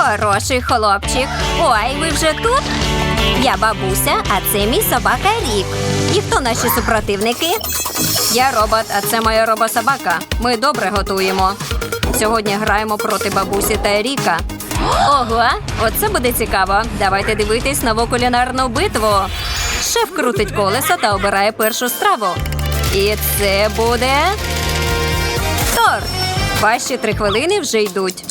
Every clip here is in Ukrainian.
Хороший хлопчик. Ой, ви вже тут? Я бабуся, а це мій собака Рік. І хто наші супротивники? Я робот, а це моя робособака. Ми добре готуємо. Сьогодні граємо проти бабусі та Ріка. Ого, оце буде цікаво. Давайте дивитись нову кулінарну битву. Шеф крутить колесо та обирає першу страву. І це буде торт. Ваші три хвилини вже йдуть.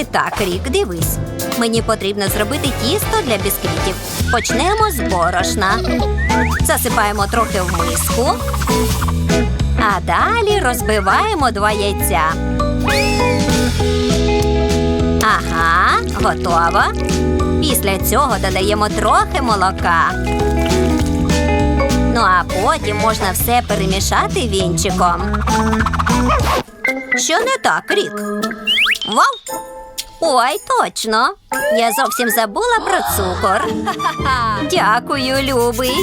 І так, Рік, дивись. Мені потрібно зробити тісто для бісквітів. Почнемо з борошна. Засипаємо трохи в миску. А далі розбиваємо два яйця. Ага, готово. Після цього додаємо трохи молока. Ну а потім можна все перемішати вінчиком. Що не так, Рік? Вау! Ой, точно. Я зовсім забула про цукор. Дякую, любий.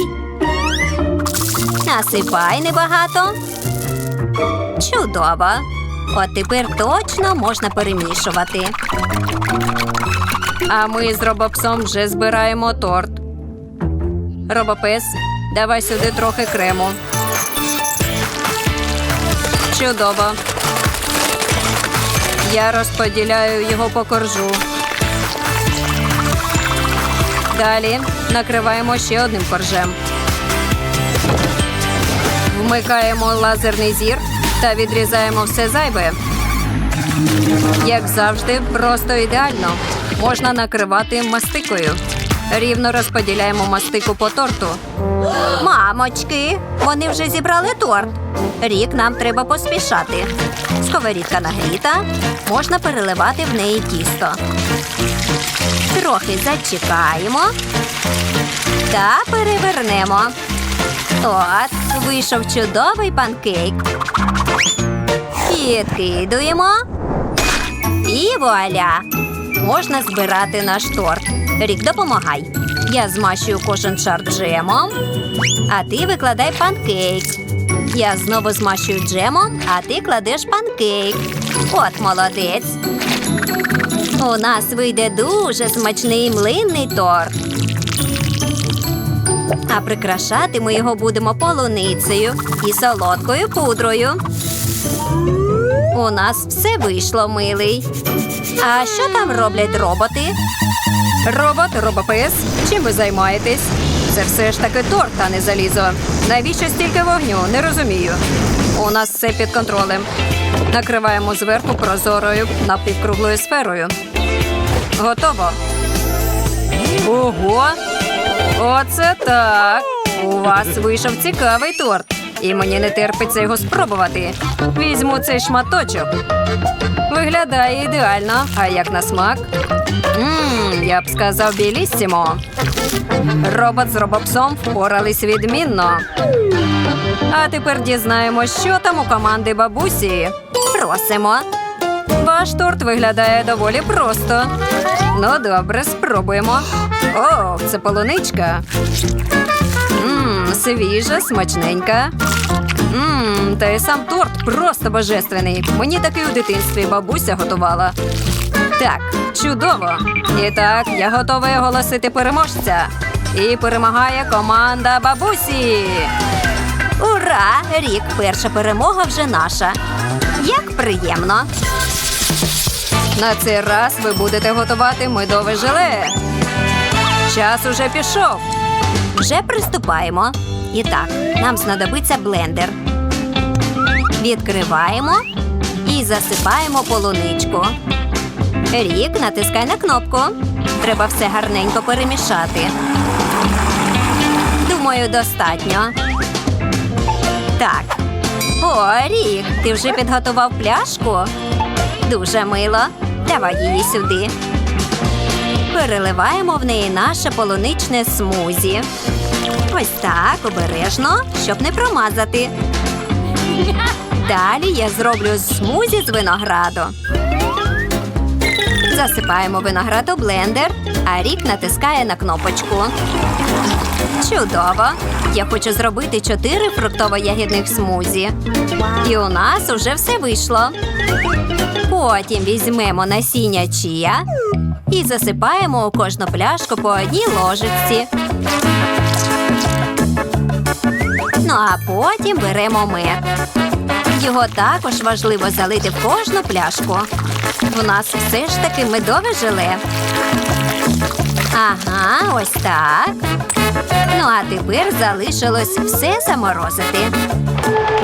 Насипай небагато. Чудово. От тепер точно можна перемішувати. А ми з робопсом вже збираємо торт. Робопес, давай сюди трохи крему. Чудово. Я розподіляю його по коржу. Далі накриваємо ще одним коржем. Вмикаємо лазерний зір та відрізаємо все зайве. Як завжди, просто ідеально. Можна накривати мастикою. Рівно розподіляємо мастику по торту. Мамочки, вони вже зібрали торт. Рік нам треба поспішати. Сковорідка нагріта, можна переливати в неї тісто. Трохи зачекаємо та перевернемо. От, вийшов чудовий панкейк. Підкидуємо. І вуаля! Можна збирати наш торт. Рік, допомагай. Я змащую кожен шар джемом, а ти викладай панкейк. Я знову змащую джемом, а ти кладеш панкейк. От молодець. У нас вийде дуже смачний млинний торт. А прикрашати ми його будемо полуницею і солодкою пудрою. У нас все вийшло, милий. А що там роблять роботи? Робот, робопис, чим ви займаєтесь? Це все ж таки торт, а не залізо. Навіщо стільки вогню? Не розумію. У нас все під контролем. Накриваємо зверху прозорою напівкруглою сферою. Готово. Ого! Оце так. У вас вийшов цікавий торт. І мені не терпиться його спробувати. Візьму цей шматочок. Виглядає ідеально. А як на смак? Ммм, я б сказав біліссімо. Робот з робопсом впорались відмінно. А тепер дізнаємось, що там у команди бабусі. Просимо. Ваш торт виглядає доволі просто. Ну, добре, спробуємо. О, це полуничка. Ммм, свіжа, смачненька. Ммм, та й сам торт просто божественний. Мені такий у дитинстві бабуся готувала. Так, чудово. І так, я готовий оголосити переможця. І перемагає команда бабусі. Ура! Рік, перша перемога вже наша. Як приємно. На цей раз ви будете готувати медове желе. Час уже пішов. Вже приступаємо. І так, нам знадобиться блендер. Відкриваємо і засипаємо полуничку. Рік, натискай на кнопку. Треба все гарненько перемішати. Думаю, достатньо. Так. О, Рік, ти вже підготував пляшку? Дуже мило. Давай її сюди. Переливаємо в неї наше полуничне смузі. Ось так, обережно, щоб не промазати. Далі я зроблю смузі з винограду. Засипаємо виноград у блендер, а рік натискає на кнопочку. Чудово! Я хочу зробити чотири фруктово-ягідних смузі. І у нас уже все вийшло. Потім візьмемо насіння чія і засипаємо у кожну пляшку по одній ложечці. Ну а потім беремо мед. Його також важливо залити в кожну пляшку. У нас все ж таки медове желе. Ага, ось так. Ну а тепер залишилось все заморозити.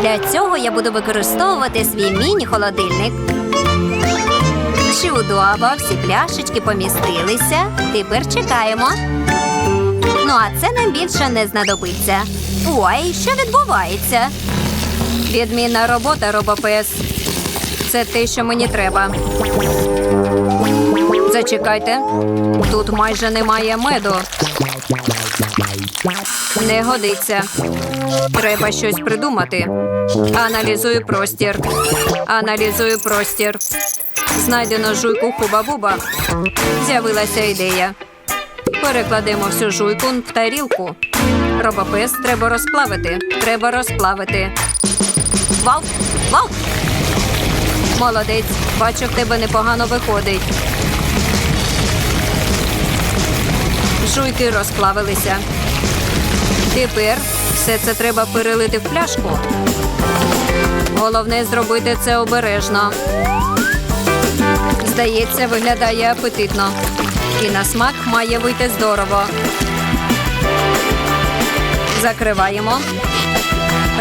Для цього я буду використовувати свій міні-холодильник. Чудово, всі пляшечки помістилися. Тепер чекаємо. Ну, а це нам більше не знадобиться. Ой, що відбувається? Відмінна робота, робопес. Це те, що мені треба. Зачекайте. Тут майже немає меду. Не годиться. Треба щось придумати. Аналізую простір. Аналізую простір. Знайдено жуйку хуба-буба. З'явилася ідея. Перекладемо всю жуйку в тарілку. Робопис треба розплавити. Треба розплавити. Вау! Вау! Молодець. Бачу, в тебе непогано виходить. Жуйки розплавилися. Тепер все це треба перелити в пляшку. Головне зробити це обережно. Здається, виглядає апетитно. І на смак має вийти здорово. Закриваємо.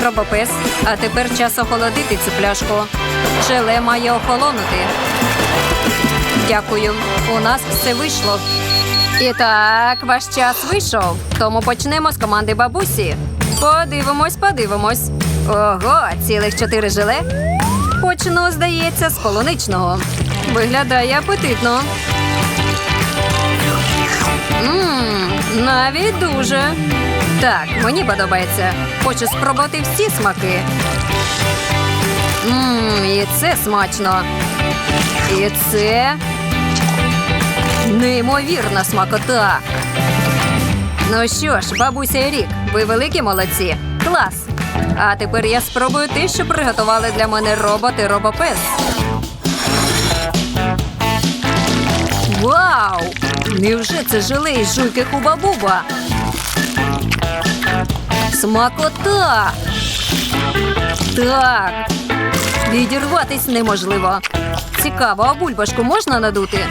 Робопис. А тепер час охолодити цю пляшку. Желе має охолонути. Дякую. У нас все вийшло. І так, ваш час вийшов. Тому почнемо з команди бабусі. Подивимось, подивимось. Ого, цілих чотири желе. Почну, здається, з полуничного. Виглядає апетитно. Ммм, навіть дуже. Так, мені подобається. Хочу спробувати всі смаки. Ммм, і це смачно. І це неймовірна смакота. Ну що ж, бабуся і рік, ви великі молодці. Клас. А тепер я спробую те, що приготували для мене робот робопес. Вау! Невже це желе із жуйки хуба-буба? Смакота! Так. Відірватись неможливо. Цікаво, а бульбашку можна надути?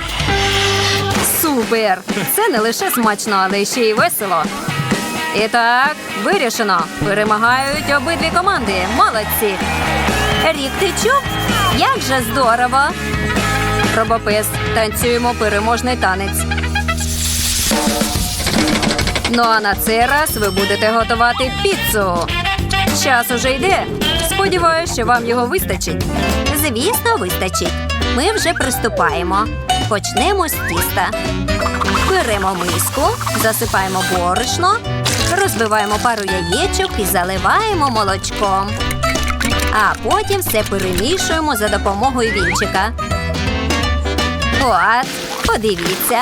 Супер! Це не лише смачно, але ще й весело. І так, вирішено. Перемагають обидві команди. Молодці. Рік, ти чув? Як же здорово! Робопес, танцюємо переможний танець. Ну а на цей раз ви будете готувати піцу. Час уже йде. Сподіваюся, що вам його вистачить. Звісно, вистачить. Ми вже приступаємо. Почнемо з тіста. Беремо миску, засипаємо борошно, розбиваємо пару яєчок і заливаємо молочком. А потім все перемішуємо за допомогою вінчика. От, подивіться,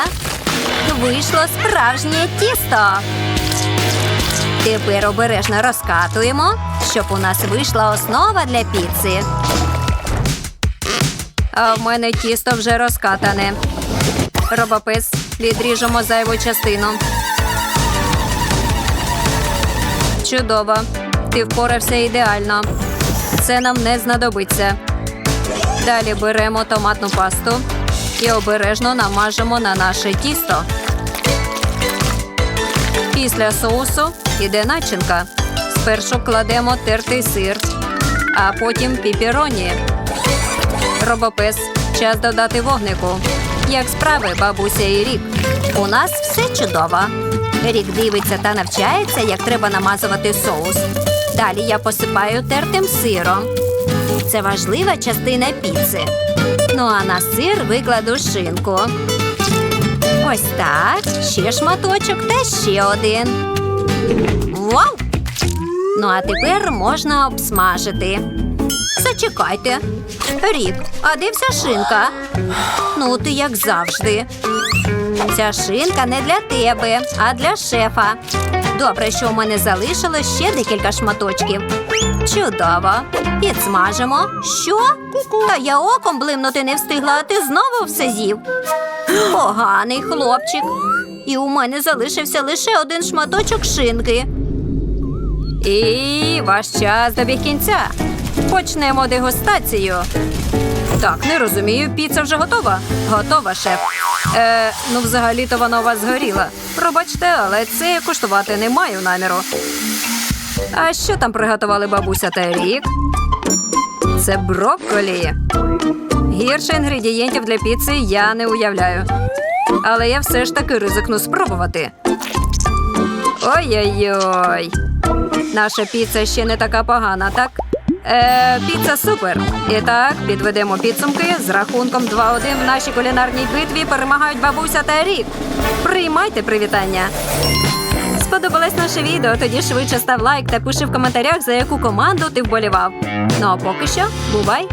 вийшло справжнє тісто. Тепер обережно розкатуємо, щоб у нас вийшла основа для піци. А в мене тісто вже розкатане. Робопис, відріжемо зайву частину. Чудово. Ти впорався ідеально. Це нам не знадобиться. Далі беремо томатну пасту і обережно намажемо на наше тісто. Після соусу іде начинка. Спершу кладемо тертий сир, а потім піпіроні. Робопес, час додати вогнику. Як справи, бабуся і рік. У нас все чудово. Рік дивиться та навчається, як треба намазувати соус. Далі я посипаю тертим сиром. Це важлива частина піци. Ну а на сир викладу шинку. Ось так. Ще шматочок та ще один. Вау! Ну а тепер можна обсмажити. Зачекайте. Рік, а де вся шинка? Ну, ти як завжди. Ця шинка не для тебе, а для шефа. Добре, що у мене залишилось ще декілька шматочків. Чудово. Підсмажимо. Що? Та я оком блимнути не встигла, а ти знову все з'їв. Поганий хлопчик. І у мене залишився лише один шматочок шинки. І ваш час добіг кінця. Почнемо дегустацію. Так, не розумію, піца вже готова. Готова, шеф. Е, ну, взагалі-то вона у вас згоріла. Пробачте, але це я куштувати не маю наміру. А що там приготували бабуся та рік? Це брокколі. Гірше інгредієнтів для піци я не уявляю. Але я все ж таки ризикну спробувати. Ой-ой-ой. Наша піца ще не така погана, так? Е, піца супер. І так, підведемо підсумки. З рахунком 2-1 в нашій кулінарній битві перемагають бабуся та рік. Приймайте привітання. Сподобалось наше відео? Тоді швидше став лайк та пиши в коментарях, за яку команду ти вболівав. Ну а поки що, бувай!